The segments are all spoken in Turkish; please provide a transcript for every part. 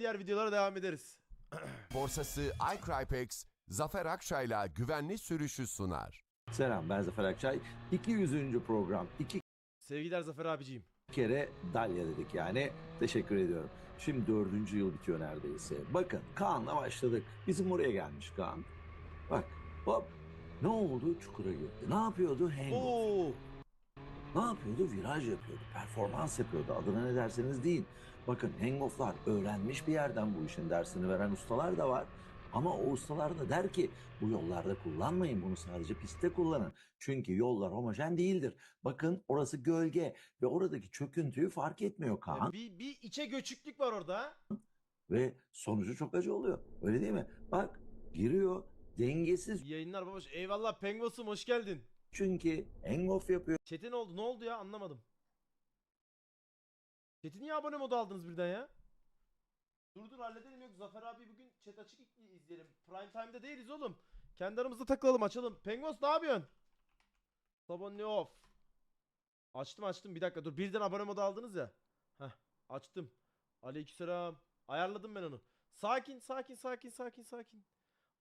diğer videolara devam ederiz. borsası iCrypex, Zafer Akçay'la güvenli sürüşü sunar. Selam ben Zafer Akçay. 200. program. İki Sevgiler Zafer abiciğim. kere Dalya dedik yani. Teşekkür ediyorum. Şimdi dördüncü yıl bitiyor neredeyse. Bakın Kaan'la başladık. Bizim oraya gelmiş Kaan. Bak hop. Ne oldu? Çukura girdi. Ne yapıyordu? Hangover. Oo. Ne yapıyordu? Viraj yapıyordu. Performans yapıyordu. Adına ne derseniz deyin. Bakın hangoff'lar öğrenmiş bir yerden bu işin dersini veren ustalar da var. Ama o ustalar da der ki bu yollarda kullanmayın bunu sadece pistte kullanın. Çünkü yollar homojen değildir. Bakın orası gölge ve oradaki çöküntüyü fark etmiyor Kaan. Bir, bir içe göçüklük var orada. Ve sonucu çok acı oluyor. Öyle değil mi? Bak giriyor dengesiz İyi yayınlar babaş. Eyvallah Pengos'um hoş geldin. çünkü hangoff yapıyor. Ne oldu? Ne oldu ya? Anlamadım. Chat'i niye abone modu aldınız birden ya? Dur dur halledelim yok. Zafer abi bugün chat açık izleyelim. Prime time'da değiliz oğlum. Kendi aramızda takılalım açalım. Pengos ne yapıyorsun? Ne off? Açtım açtım bir dakika dur birden abone modu aldınız ya. Heh açtım. Aleykümselam. Ayarladım ben onu. Sakin sakin sakin sakin sakin.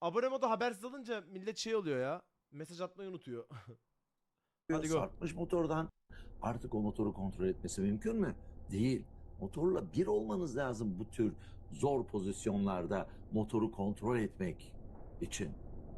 Abone modu habersiz alınca millet şey oluyor ya. Mesaj atmayı unutuyor. Hadi go. Sarkmış motordan artık o motoru kontrol etmesi mümkün mü? Değil. Motorla bir olmanız lazım bu tür zor pozisyonlarda motoru kontrol etmek için.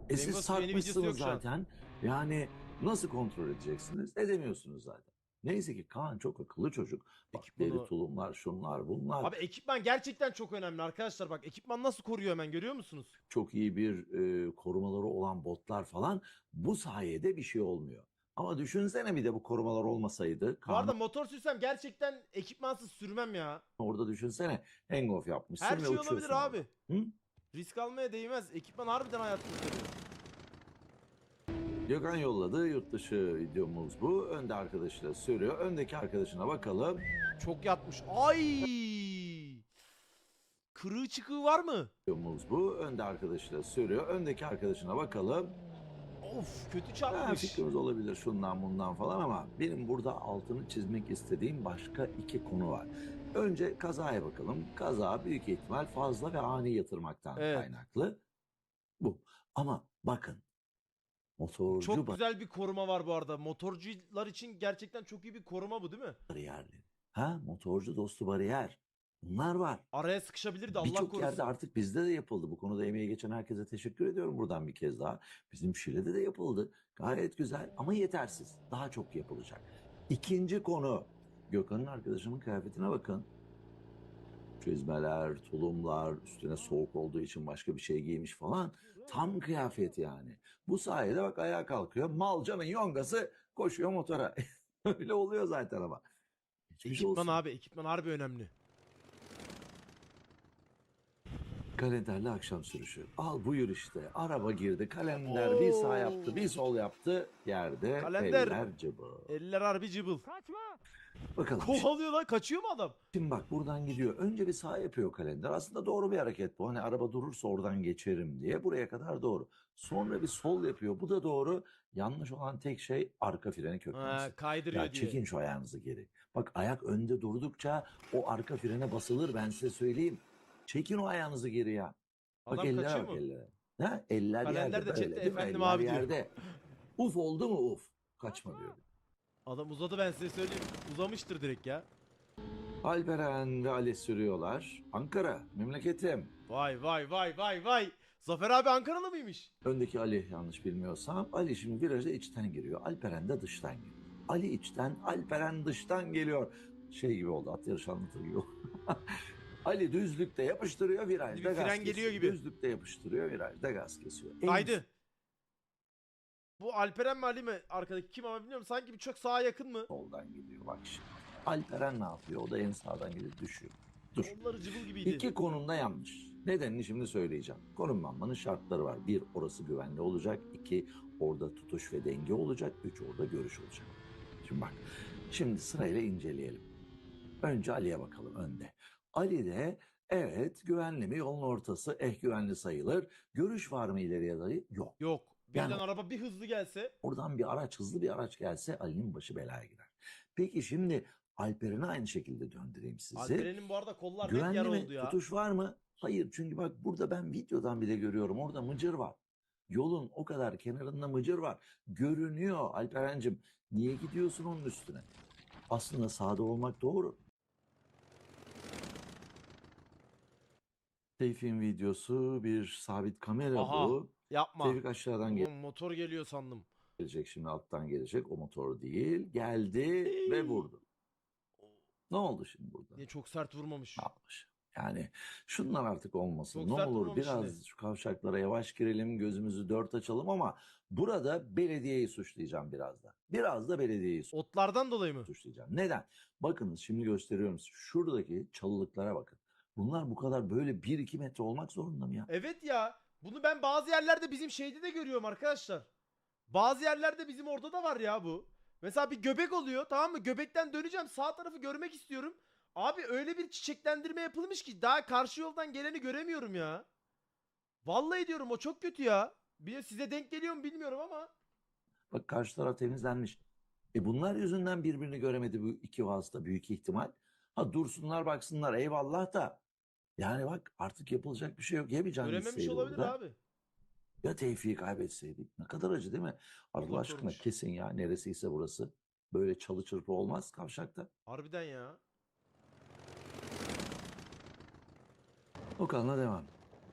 E siz Pengos yeni videosu yok sarkmışsınız şu an. zaten. Yani nasıl kontrol edeceksiniz? Edemiyorsunuz zaten. Neyse ki Kaan çok akıllı çocuk. Bak Ekip bunu- deri tulumlar şunlar bunlar. Abi ekipman gerçekten çok önemli arkadaşlar bak ekipman nasıl koruyor hemen görüyor musunuz? çok iyi bir e, korumaları olan botlar falan bu sayede bir şey olmuyor. Ama düşünsene bir de bu korumalar olmasaydı. Bu Kaan arada motor sürsem gerçekten ekipmansız sürmem ya. orada düşünsene hangoff yapmışsın Her ve şey olabilir uçuyorsun abi. orada. Hı? Risk almaya değmez. Ekipman harbiden hayatını kurtarıyor. Gökhan yolladı yurt dışı videomuz bu. Önde arkadaşıyla sürüyor. Öndeki arkadaşına bakalım. Çok yatmış. Ay! Kırığı çıkığı var mı? Videomuz bu. Önde arkadaşıyla sürüyor. Öndeki arkadaşına bakalım. Of kötü Ha, çarpmış. fikrimiz olabilir şundan bundan falan ama benim burada altını çizmek istediğim başka iki konu var. Önce kazaya bakalım. Kaza büyük ihtimal fazla ve ani yatırmaktan Evet. kaynaklı. Bu. Ama bakın motorcu Çok güzel bir koruma var bu arada. Motorcular için gerçekten çok iyi bir koruma bu değil mi? bariyerleri. Ha motorcu dostu bariyer. Bunlar var. Araya sıkışabilirdi Allah Birçok korusun. yerde artık bizde de yapıldı. Bu konuda emeği geçen herkese teşekkür ediyorum buradan bir kez daha. Bizim Şile'de de yapıldı. Gayet güzel ama yetersiz. Daha çok yapılacak. İkinci konu. Gökhan'ın arkadaşımın kıyafetine bakın. Çizmeler, tulumlar, üstüne soğuk olduğu için başka bir şey giymiş falan. Tam kıyafet yani. Bu sayede bak ayağa kalkıyor. Malcanın yongası koşuyor motora. Öyle oluyor zaten ama. Geçmiş Ekipman olsun. abi ekipman harbi önemli. Kalenderli akşam sürüşü. Al buyur işte. Araba girdi. Kalender bir sağ yaptı, bir sol yaptı. Yerde Kalender. eller cıbı. Eller harbi cıbıl. Bakalım. Kovalıyor lan kaçıyor mu adam? Şimdi bak buradan gidiyor. Önce bir sağ yapıyor kalender. Aslında doğru bir hareket bu. Hani araba durursa oradan geçerim diye. Buraya kadar doğru. Sonra bir sol yapıyor. Bu da doğru. Yanlış olan tek şey arka freni köklemesi. Ha, kaydırıyor Ya diye. çekin şu ayağınızı geri. Bak ayak önde durdukça o arka frene basılır ben size söyleyeyim. Çekin o ayağınızı geri ya. Bak Adam ellere kaçıyor bak mu? ellere. Ha, eller Kalender yerde de böyle chatte değil mi? efendim Eller abi diyor. yerde. Uf oldu mu uf. Kaçma diyor. Adam uzadı ben size söyleyeyim. Uzamıştır direkt ya. Alperen ve Ali sürüyorlar. Ankara memleketim. Vay vay vay vay vay. Zafer abi Ankaralı mıymış? Öndeki Ali yanlış bilmiyorsam. Ali şimdi virajda içten giriyor. Alperen de dıştan geliyor. Ali içten, Alperen dıştan geliyor. Şey gibi oldu at yarışı anlatır gibi. Ali düzlükte yapıştırıyor virajda Bir gaz fren kesiyor. geliyor gibi. Düzlükte yapıştırıyor virajda gaz kesiyor. En Kaydı. Bu Alperen mi Ali mi arkadaki kim ama bilmiyorum. Sanki bir çok sağa yakın mı? soldan gidiyor bak şimdi. Alperen ne yapıyor? O da en sağdan gidip düşüyor. Dur. Onları cıbıl gibiydi. İki konumda yanlış. Nedenini şimdi söyleyeceğim. Konumlanmanın şartları var. Bir, orası güvenli olacak. İki, orada tutuş ve denge olacak. Üç, orada görüş olacak. Şimdi bak, şimdi sırayla inceleyelim. Önce Ali'ye bakalım önde. Ali de evet güvenli mi? Yolun ortası eh güvenli sayılır. Görüş var mı ileriye dahi? Yok. Yok. Birden Yani- araba bir hızlı gelse. Oradan bir araç, hızlı bir araç gelse Ali'nin başı belaya girer. Peki şimdi Alperen'i aynı şekilde döndüreyim sizi. Alperen'in bu arada kollar net Güvenli yara mi? oldu ya. Tutuş var mı? Hayır çünkü bak burada ben videodan bile görüyorum. Orada mıcır var. Yolun o kadar kenarında mıcır var. Görünüyor Alperen'cim. Niye gidiyorsun onun üstüne? Aslında sağda olmak doğru. Tevfik'in videosu bir sabit kamera Aha. bu. Yapma. Tevfik aşağıdan Ulan motor geliyor sandım. gelecek şimdi alttan gelecek. O motor değil. Geldi ve vurdu. Ne oldu şimdi burada? Niye çok sert vurmamış. Yapmış. Yani şunlar artık olmasın. Çok ne sert olur vurmamış biraz yine. şu kavşaklara yavaş girelim, gözümüzü dört açalım ama burada belediyeyi suçlayacağım biraz da. Biraz da belediyeyi Otlardan dolayı mı? suçlayacağım. Neden? Bakınız şimdi gösteriyorum size. Şuradaki çalılıklara bakın. Bunlar bu kadar böyle 1-2 metre olmak zorunda mı ya? Evet ya. Bunu ben bazı yerlerde bizim şeyde de görüyorum arkadaşlar. Bazı yerlerde bizim orada da var ya bu. Mesela bir göbek oluyor tamam mı? Göbekten döneceğim sağ tarafı görmek istiyorum. Abi öyle bir çiçeklendirme yapılmış ki daha karşı yoldan geleni göremiyorum ya. Vallahi diyorum o çok kötü ya. Bir de size denk geliyor mu bilmiyorum ama. Bak karşı taraf temizlenmiş. E bunlar yüzünden birbirini göremedi bu iki vasıta büyük ihtimal. Ha dursunlar baksınlar eyvallah da. Yani bak artık yapılacak bir şey yok. Ya bir can Görememiş gitseydi olabilir orada, abi. Ya Tevfik'i kaybetseydik. Ne kadar acı değil mi? Allah Çok aşkına korkunç. kesin ya neresiyse burası. Böyle çalı çırpı olmaz kavşakta. Harbiden ya. Okan'la devam.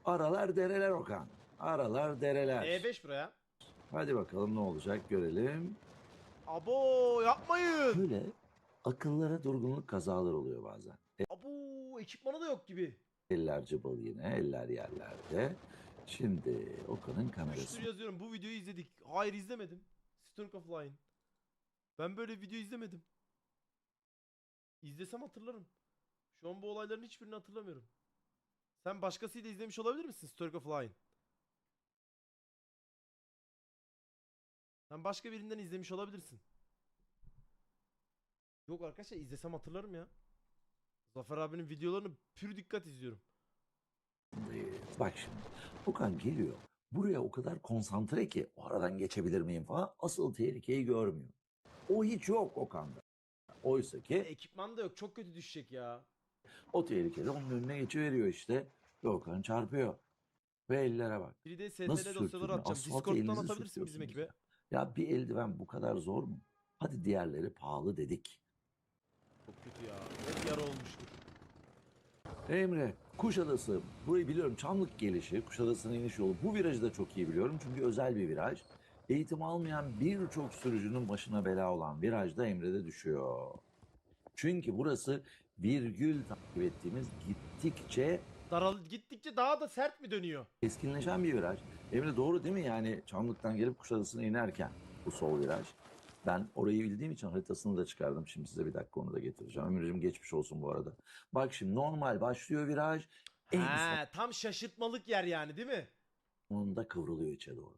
Aralar dereler Okan. Aralar dereler. E5 buraya. Hadi bakalım ne olacak görelim. Abo yapmayın. Böyle akıllara durgunluk kazalar oluyor bazen. Abo ekipmanı da yok gibi. Eller cıbıl yine, eller yerlerde. Şimdi Okan'ın kamerası. Şudur yazıyorum bu videoyu izledik. Hayır izlemedim. Stunk of Line. Ben böyle video izlemedim. İzlesem hatırlarım. Şu an bu olayların hiçbirini hatırlamıyorum. Sen başkasıyla izlemiş olabilir misin Stunk of Line? Sen başka birinden izlemiş olabilirsin. Yok arkadaşlar izlesem hatırlarım ya. Zafer abinin videolarını pür dikkat izliyorum. Bak şimdi Okan geliyor. Buraya o kadar konsantre ki o aradan geçebilir miyim falan. Asıl tehlikeyi görmüyor. O hiç yok Okan'da. Oysa ki Ekipman da yok çok kötü düşecek ya. o tehlikede onun önüne geçiveriyor işte. Ve Okan çarpıyor. Ve ellere bak. Biri de Nasıl STL dosyaları sürtünüyor? atacağım. Asfalt Discord'dan elinizi atabilirsin bizim sürtüyorsunuz ekibe. Ya bir eldiven bu kadar zor mu? Hadi diğerleri pahalı dedik. Çok kötü ya. Hep yara olmuştur. Emre, Kuşadası. Burayı biliyorum. Çamlık gelişi, Kuşadası'nın iniş yolu. Bu virajı da çok iyi biliyorum. Çünkü özel bir viraj. Eğitim almayan birçok sürücünün başına bela olan virajda Emre'de düşüyor. Çünkü burası virgül takip ettiğimiz gittikçe Daral gittikçe daha da sert mi dönüyor? keskinleşen bir viraj. Emre doğru değil mi yani Çamlık'tan gelip Kuşadası'na inerken bu sol viraj. Ben orayı bildiğim için haritasını da çıkardım. Şimdi size bir dakika onu da getireceğim. Emre'cim geçmiş olsun bu arada. Bak şimdi normal başlıyor viraj. En He, tam şaşırtmalık yer yani değil mi? sonunda kıvrılıyor içe doğru.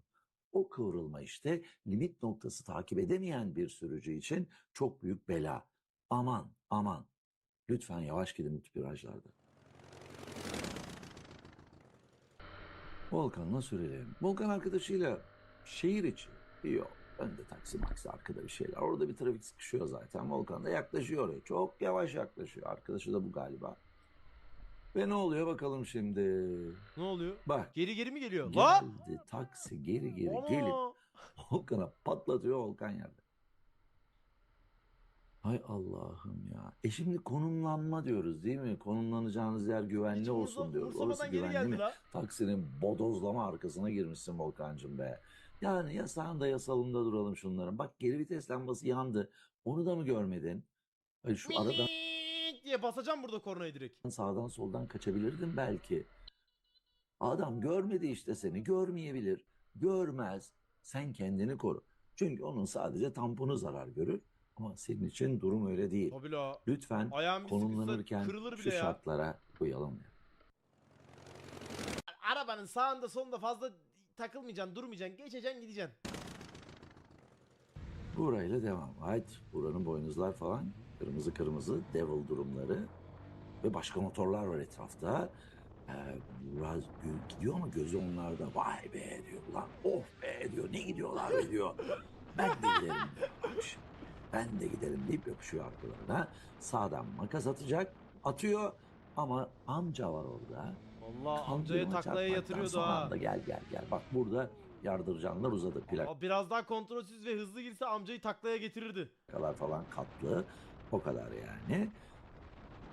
O kıvrılma işte limit noktası takip edemeyen bir sürücü için çok büyük bela. Aman aman. Lütfen yavaş gidin bu tip virajlarda. Volkan'la sürelim. Volkan arkadaşıyla şehir içi. Yok. Önde taksi maksi arkada bir şeyler. Orada bir trafik sıkışıyor zaten. Volkan da yaklaşıyor oraya. Çok yavaş yaklaşıyor. Arkadaşı da bu galiba. Ve ne oluyor bakalım şimdi. Ne oluyor? Bak. Geri geri mi geliyor? La! Geldi taksi geri geri Ana! gelip Volkan'a patlatıyor Volkan yerde. Hay Allah'ım ya. E şimdi konumlanma diyoruz değil mi? Konumlanacağınız yer güvenli Hiç olsun umursa- diyoruz. Orası umursamadan geri güvenli geldi mi? la. Taksinin bodozlama arkasına girmişsin Volkan'cığım be. Yani yasağında yasalında duralım şunların. Bak geri vites lambası yandı. Onu da mı görmedin? Ay şu aradan Minik diye basacağım burada kornayı direkt. sağdan soldan kaçabilirdin belki. Adam görmedi işte seni. Görmeyebilir. Görmez. Sen kendini koru. Çünkü onun sadece tamponu zarar görür. Ama senin için durum öyle değil. Tabii la. Lütfen Ayağım konumlanırken kırılır şu bile ya. şartlara uyalım. Arabanın sağında solunda fazla takılmayacaksın, durmayacaksın, geçeceksin, gideceksin. Burayla devam. Haydi buranın boynuzlar falan. Kırmızı kırmızı devil durumları. Ve başka motorlar var etrafta. Ee, biraz gidiyor ama gözü onlarda. Vay be diyor. Lan of be diyor. Ne gidiyorlar be diyor. Ben de giderim diyor. Ben de giderim deyip yapışıyor arkalarına. Sağdan makas atacak. Atıyor ama amca var orada. Allah Kaldırıma taklaya yatırıyordu ha. anda gel gel gel. Bak burada yardırcanlar uzadı. Ama biraz daha kontrolsüz ve hızlı girse amcayı taklaya getirirdi. Plakalar falan katlı. O kadar yani.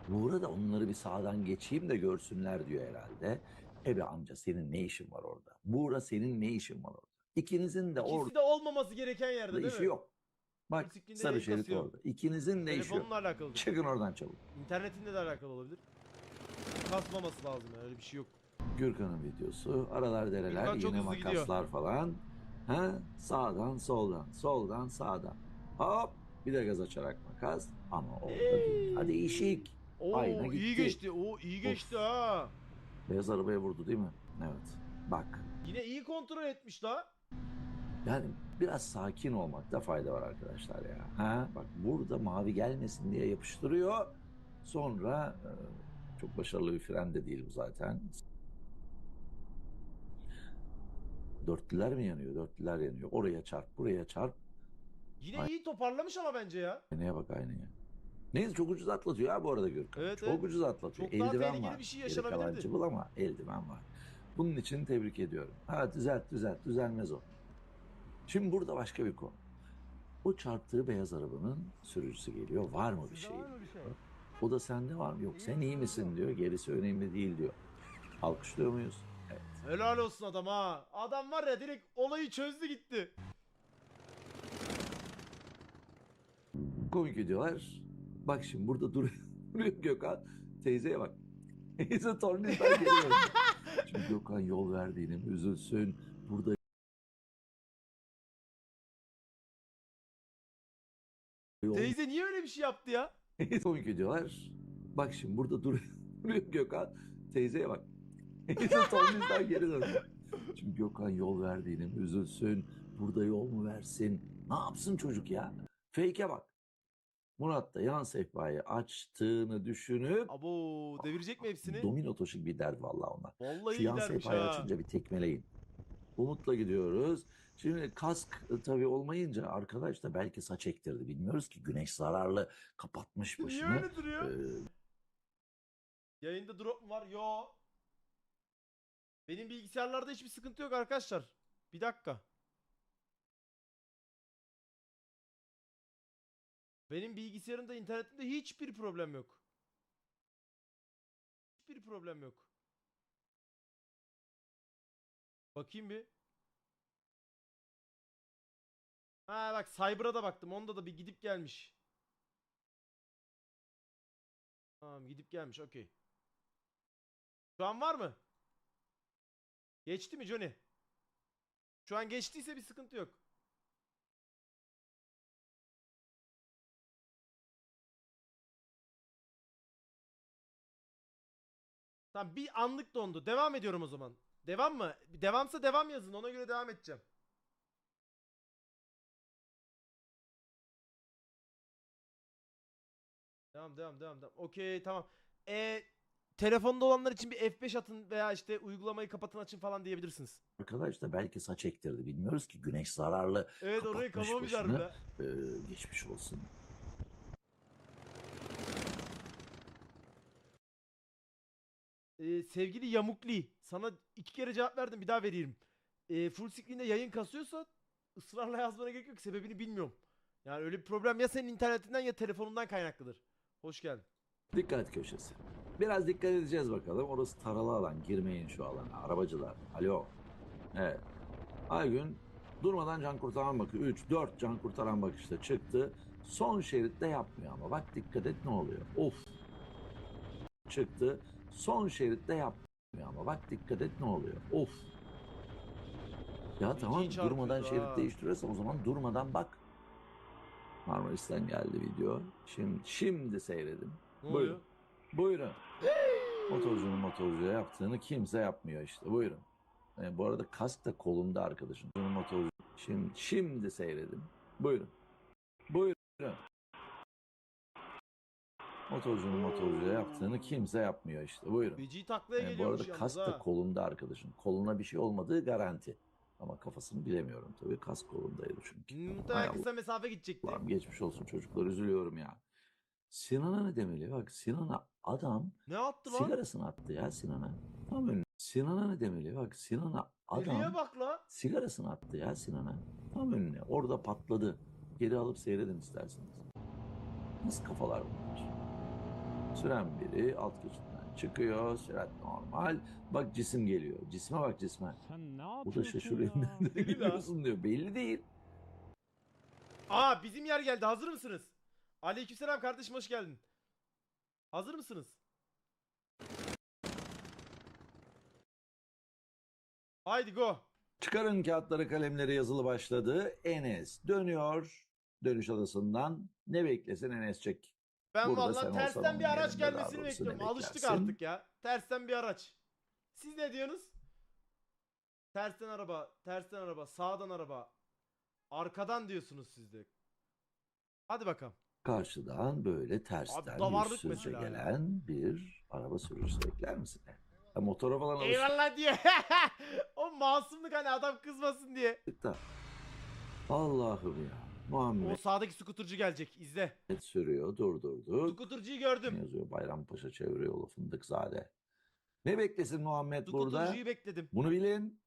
Buğra da onları bir sağdan geçeyim de görsünler diyor herhalde. Ebe amca senin ne işin var orada? Buğra senin ne işin var orada? İkinizin de orada İkisi de olmaması gereken yerde değil işi mi? yok. Bak Musikliğinde sarı şerit kasıyor. orada. İkinizin de işi yok. Telefonunla alakalı. Çıkın oradan çabuk. İnternetinle de alakalı olabilir. Kasmaması lazım yani öyle bir şey yok. Gürkan'ın videosu. Aralar dereler Gürkan çok yine hızlı gidiyor. makaslar falan. Ha? Sağdan soldan. Soldan sağdan. Hop. Bir de gaz açarak makas. Ama orada dur. Hadi işik. Oo Ayna iyi gitti. geçti. Oo iyi geçti ha. Beyaz arabaya vurdu değil mi? Evet. Bak. Yine iyi kontrol etmiş la. Yani biraz sakin olmakta fayda var arkadaşlar ya. Ha? Bak burada mavi gelmesin diye yapıştırıyor. Sonra e, çok başarılı bir fren de değil bu zaten. Dörtlüler mi yanıyor? Dörtlüler yanıyor. Oraya çarp, buraya çarp. Yine Ay- iyi toparlamış ama bence ya. Aynaya bak aynaya. Neyse çok ucuz atlatıyor ha bu arada Gürkan. Evet, çok evet. ucuz atlatıyor. Çok daha eldiven tehlikeli var. bir şey Geri yaşanabilirdi. kalan cıvıl ama eldiven var. Bunun için tebrik ediyorum. Ha düzelt düzelt düzelmez o. Şimdi burada başka bir konu. O çarptığı beyaz arabanın sürücüsü geliyor. Var mı bir şey? şey? O da sende var mı? Yok sen iyi misin diyor. Gerisi önemli değil diyor. Alkışlıyor muyuz? Evet. Helal olsun adam ha. Adam var ya direkt olayı çözdü gitti. Komik videolar. Bak şimdi burada dur duruyor Gökhan. Teyzeye bak. Teyze tornistan geliyor. Şimdi Gökhan yol verdiğine mi üzülsün? Burada Teyze niye öyle bir şey yaptı ya? Komik videolar. Bak şimdi burada dur duruyor Gökhan. Teyzeye bak. Teyze tornistan geri döndü. Şimdi Gökhan yol verdiğine mi üzülsün? Burada yol mu versin? Ne yapsın çocuk ya? Fake'e bak. Murat da yan sehpayı açtığını düşünüp Abo devirecek mi hepsini? domino taşı bir dert vallahi onlar. Vallahi Şu yan dermiş sehpayı ha. açınca bir tekmeleyin. Umut'la gidiyoruz. Şimdi kask e, tabii olmayınca arkadaş da belki saç ektirdi. Bilmiyoruz ki güneş zararlı kapatmış Niye başını. öyle duruyor? Ee, Yayında drop mu var? Yo. Benim bilgisayarlarda hiçbir sıkıntı yok arkadaşlar. Bir dakika. Benim bilgisayarımda, internetimde hiçbir problem yok. Hiçbir problem yok. Bakayım bir. Ha bak Cyber'a da baktım. Onda da bir gidip gelmiş. Tamam gidip gelmiş. Okey. Şu an var mı? Geçti mi Johnny? Şu an geçtiyse bir sıkıntı yok. Tamam bir anlık dondu. Devam ediyorum o zaman. Devam mı? Devamsa devam yazın. Ona göre devam edeceğim. Devam devam devam devam. Okey tamam. Ee, telefonda olanlar için bir F5 atın veya işte uygulamayı kapatın açın falan diyebilirsiniz. arkadaş da belki saç ektirdi. Bilmiyoruz ki güneş zararlı. Evet orayı başını. bile. Ee, geçmiş olsun. Ee, sevgili Yamukli sana iki kere cevap verdim bir daha vereyim. Ee, full screen'de yayın kasıyorsa ısrarla yazmana gerek yok sebebini bilmiyorum. Yani öyle bir problem ya senin internetinden ya telefonundan kaynaklıdır. Hoş geldin. Dikkat köşesi. Biraz dikkat edeceğiz bakalım. Orası taralı alan. Girmeyin şu alana. Arabacılar. Alo. Evet. Aygün durmadan can kurtaran bakıyor. 3, 4 can kurtaran bakışta çıktı. Son şeritte yapmıyor ama. Bak dikkat et ne oluyor. Of. Çıktı. Son şeritte yapmıyor ama. Bak dikkat et ne oluyor. Of. Ya Feci tamam durmadan ha. şerit değiştiriyorsan o zaman durmadan bak. Marmaris'ten geldi video. Şimdi, şimdi seyredin. Ne Buyurun. oluyor? Buyurun. Motorcunun motorcuya yaptığını kimse yapmıyor işte. Buyurun. E, bu arada kask da kolunda arkadaşın. Motorcu. Şimdi, şimdi seyredin. Buyurun. Buyurun. Motorcunun motorcuya yaptığını kimse yapmıyor işte. Buyurun. Feci taklaya E, bu geliyormuş arada yalnız kask ha. da kolunda arkadaşın. Koluna bir şey olmadığı garanti. Ama kafasını bilemiyorum tabii. Kas kolundaydı çünkü. Hay Muhtemelen kısa mesafe gidecekti. Allah'ım geçmiş olsun çocuklar üzülüyorum ya. Sinan'a ne demeli? Bak Sinan'a adam Ne attı lan? sigarasını attı ya Sinan'a. Tam önüne. Sinan'a ne demeli? Bak Sinan'a Deliye adam bak la. sigarasını attı ya Sinan'a. Tam önüne. Orada patladı. Geri alıp seyredin isterseniz. Nasıl kafalar bunlar? Süren biri alt geçitten çıkıyor. Sürat normal. Bak cisim geliyor. Cisme bak cisme. Sen ne Bu da yapıyorsun şaşırıyor. ya? Gidiyorsun diyor. Belli değil. Aa bizim yer geldi. Hazır mısınız? Aleykümselam kardeşim hoş geldin. Hazır mısınız? Haydi go. Çıkarın kağıtları kalemleri yazılı başladı. Enes dönüyor. Dönüş adasından. Ne beklesin Enes çek. Ben Burada sen olsan tersten bir araç yerinde daha gelmesini doğrusu bekliyorum. ne Alıştık beklersin? artık ya. Tersten bir araç. Siz ne diyorsunuz? Tersten araba, tersten araba, sağdan araba. Arkadan diyorsunuz siz de. Hadi bakalım. Karşıdan böyle tersten davarlık yüzsüzce mesela ya. gelen bir araba sürücüsü bekler misin? Ya motora falan Eyvallah diyor. o masumluk hani adam kızmasın diye. alıştık da. Allah'ım ya. Muhammed O sağdaki skuturcu gelecek. İzle. sürüyor durdurduk. Skuturcuyu Ne gördüm. yazıyor Bayrampaşa çevre yolu Fındıkzade. Ne beklesin Muhammed burada? Skuturcuyu bekledim. Bunu bilin.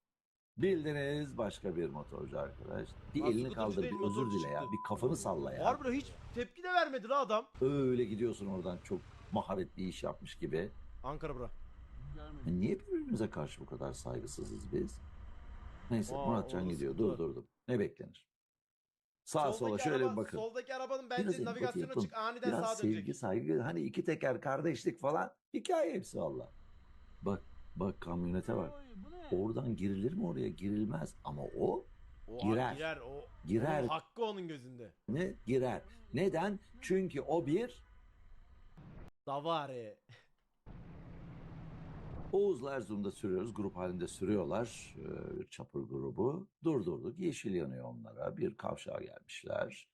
Bildiniz başka bir motorcu arkadaş. Bir Lan elini skuturcu kaldır değil, bir özür motorcu dile ya. çıktı. Bir kafanı salla ya. Harbiden hiç tepki de vermedi la adam. Öyle gidiyorsun oradan çok maharetli iş yapmış gibi. Ankara bura. Ya niye birbirimize karşı bu kadar saygısızız biz? Neyse Aa, Muratcan orada gidiyor. sıkıntı var. Dur dur dur. Ne beklenir? Sağa sola Soldaki şöyle araba- bir bakın. Soldaki arabanın Biraz bence empati navigasyonu yapın. açık aniden Biraz sağa dönecek. sevgi, saygı, hani iki teker kardeşlik falan. Hikaye hepsi valla. Bak, bak kamyonete bak. Oradan girilir mi oraya? Girilmez. Ama o O Girer. girer. O, Girer. Onun hakkı onun gözünde. ne? Girer. Neden? Çünkü o bir Davare. Oğuz'la Erzurum'da sürüyoruz. Grup halinde sürüyorlar. Bir çapır grubu. Durdurduk. Yeşil yanıyor onlara. Bir kavşağa gelmişler.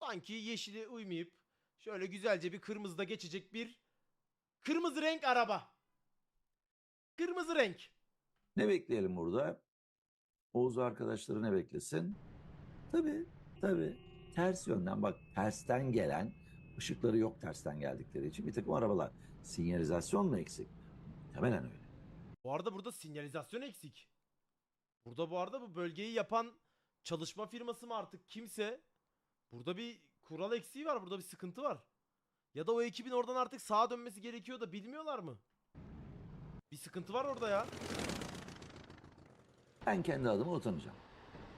Sanki yeşili uymayıp şöyle güzelce bir kırmızıda geçecek bir kırmızı renk araba. Kırmızı renk. Ne bekleyelim burada? Oğuz arkadaşları ne beklesin? Tabii, tabii. Ters yönden bak tersten gelen ışıkları yok tersten geldikleri için bir takım arabalar. Sinyalizasyon mu eksik? Muhtemelen öyle. Bu arada burada sinyalizasyon eksik. Burada bu arada bu bölgeyi yapan çalışma firması mı artık kimse burada bir kural eksiği var. Burada bir sıkıntı var. Ya da o ekibin oradan artık sağa dönmesi gerekiyor da bilmiyorlar mı? Bir sıkıntı var orada ya. Ben kendi adıma utanacağım.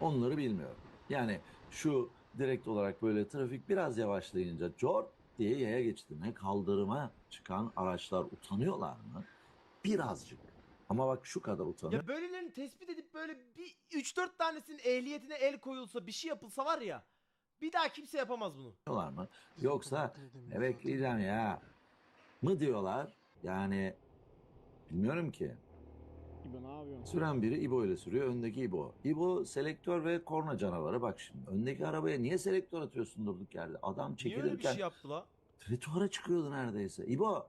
Onları bilmiyorum. Yani şu direkt olarak böyle trafik biraz yavaşlayınca cort diye yaya geçtiğine kaldırıma çıkan araçlar utanıyorlar mı? Birazcık. Ama bak şu kadar utanıyor. Ya böylelerini tespit edip böyle bir 3-4 tanesinin ehliyetine el koyulsa bir şey yapılsa var ya. Bir daha kimse yapamaz bunu. diyorlar mı? Yoksa ne bekleyeceğim ya mı diyorlar? Yani bilmiyorum ki. İbo ne yapıyorsun? Süren biri İbo ile sürüyor. Öndeki İbo. İbo selektör ve korna canavarı. Bak şimdi öndeki arabaya niye selektör atıyorsun durduk yerde? Adam Niye öyle bir çekilirken şey yaptı la? trituvara çıkıyordu neredeyse. İbo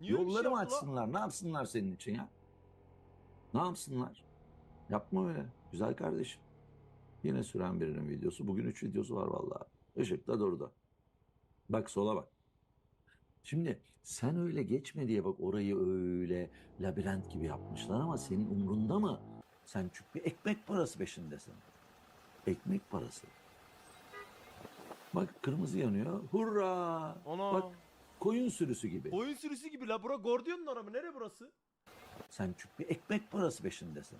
Niye şey yolları mı la? açsınlar? Ne yapsınlar senin için ya? Ne yapsınlar? Yapma öyle. Güzel kardeşim. Yine süren birinin videosu. Bugün 3 videosu var vallahi. Işıkta durdu. Bak sola bak. Şimdi sen öyle geçme diye bak orayı öyle labirent gibi yapmışlar ama senin umrunda mı? Sen çünkü ekmek parası peşindesin. Ekmek parası. Bak kırmızı yanıyor. Hurra! Ana. Bak koyun sürüsü gibi. Oyun sürüsü gibi la. Bura Gordion'un arabı. Nere burası? Sen çünkü ekmek parası peşindesin.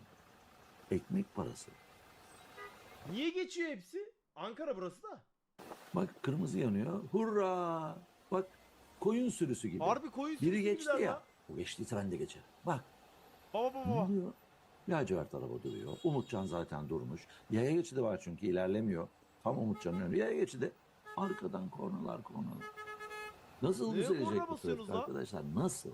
Ekmek parası. Niye geçiyor hepsi? Ankara burası da. Bak kırmızı yanıyor. Hurra! Bak koyun sürüsü gibi. Harbi koyun sürüsü Biri geçti gibiler ya. la. O geçtiyse ben de geçerim. Bak Baba baba ne baba. oluyor? Lacivert araba duruyor. Umutcan zaten durmuş. Yaya geçidi var çünkü ilerlemiyor. Tam Umutcan'ın önü. Yaya geçidi. Arkadan kornalar kornalar. Nasıl Neye düzelecek bu basıyorsunuz la? arkadaşlar? Nasıl?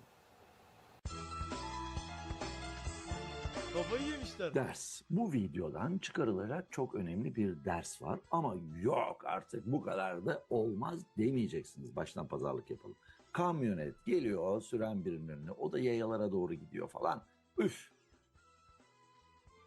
Kafayı yemişler. Ders. Bu videodan çıkarılacak çok önemli bir ders var. Ama yok artık bu kadar da olmaz demeyeceksiniz. Baştan pazarlık yapalım. Kamyonet geliyor süren birinin önüne. O da yayalara doğru gidiyor falan. Üf.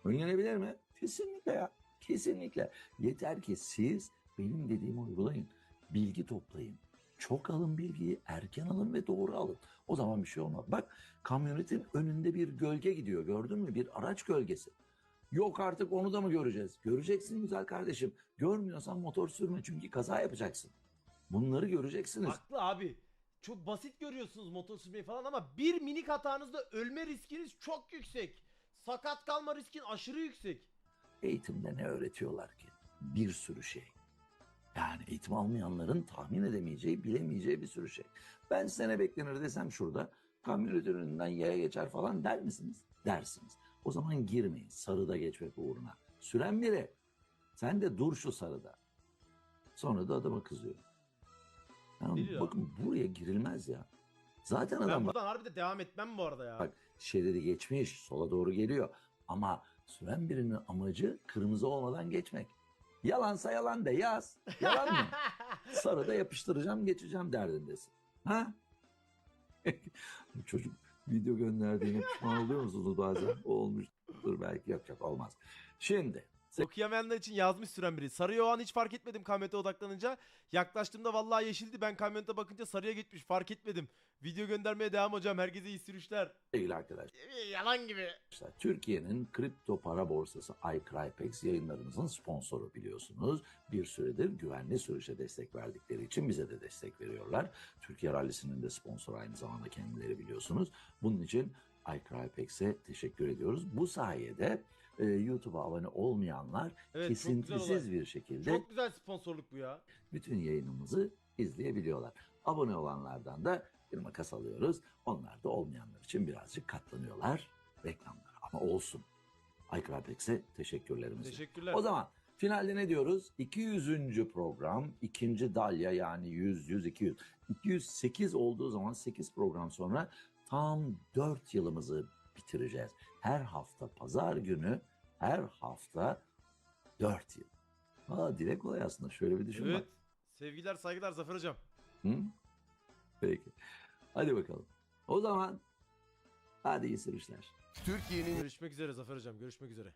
Önlenebilir mi? Kesinlikle ya. Kesinlikle. Yeter ki siz benim dediğimi uygulayın. Bilgi toplayın. Çok alın bilgiyi, erken alın ve doğru alın. O zaman bir şey olmaz. Bak kamyonetin önünde bir gölge gidiyor gördün mü? Bir araç gölgesi. Yok artık onu da mı göreceğiz? Göreceksin güzel kardeşim. Görmüyorsan motor sürme çünkü kaza yapacaksın. Bunları göreceksiniz. Haklı abi. Çok basit görüyorsunuz motor sürmeyi falan ama bir minik hatanızda ölme riskiniz çok yüksek. Sakat kalma riskin aşırı yüksek. Eğitimde ne öğretiyorlar ki? Bir sürü şey. Yani eğitim almayanların tahmin edemeyeceği, bilemeyeceği bir sürü şey. Ben size ne beklenir desem şurada, kamyonetin önünden yaya geçer falan der misiniz? Dersiniz. O zaman girmeyin sarıda geçmek uğruna. Süren biri, sen de dur şu sarıda. Sonra da adama kızıyor. Yani Biliyor. bakın buraya girilmez ya. Zaten Ben adam buradan harbiden devam etmem bu arada ya. Bak şeridi geçmiş, sola doğru geliyor. Ama süren birinin amacı kırmızı olmadan geçmek. Yalansa yalan de yaz. Yalan mı? Sarıda yapıştıracağım geçeceğim derdindesin. Ha? Çocuk video gönderdiğine pişman oluyor musunuz bazen? O olmuştur belki yok yok olmaz. Şimdi Okuyamayanlar için yazmış süren biri. Sarıya o an hiç fark etmedim kamyonete odaklanınca. Yaklaştığımda vallahi yeşildi. Ben kamyonete bakınca sarıya gitmiş. Fark etmedim. Video göndermeye devam hocam. Herkese iyi sürüşler. sevgili arkadaşlar Yalan gibi. Türkiye'nin kripto para borsası iCrypex yayınlarımızın sponsoru biliyorsunuz. Bir süredir güvenli sürüşe destek verdikleri için bize de destek veriyorlar. Türkiye Rallisi'nin de sponsoru aynı zamanda kendileri biliyorsunuz. Bunun için iCrypex'e teşekkür ediyoruz. Bu sayede e, YouTube'a abone olmayanlar Evet, çok güzel kesintisiz olay. bir şekilde Çok güzel sponsorluk bu ya. bütün yayınımızı izleyebiliyorlar. Abone olanlardan da bir makas alıyoruz. Onlar da olmayanlar için birazcık katlanıyorlar reklamlar. Ama olsun. iCrypex'e teşekkürlerimizi. Teşekkürler. O zaman finalde ne diyoruz? 200. program, ikinci dalya yani 100, 100, 200. 208 olduğu zaman 8 program sonra tam 4 yılımızı bitireceğiz. Her hafta pazar günü, her hafta 4 yıl. Aa dile kolay aslında. Şöyle bir düşün bak. Evet. Sevgiler saygılar Zafer hocam. Hı? Peki. Hadi bakalım. O zaman hadi iyi sürüşler. Türkiye'nin Görüşmek üzere Zafer hocam. Görüşmek üzere.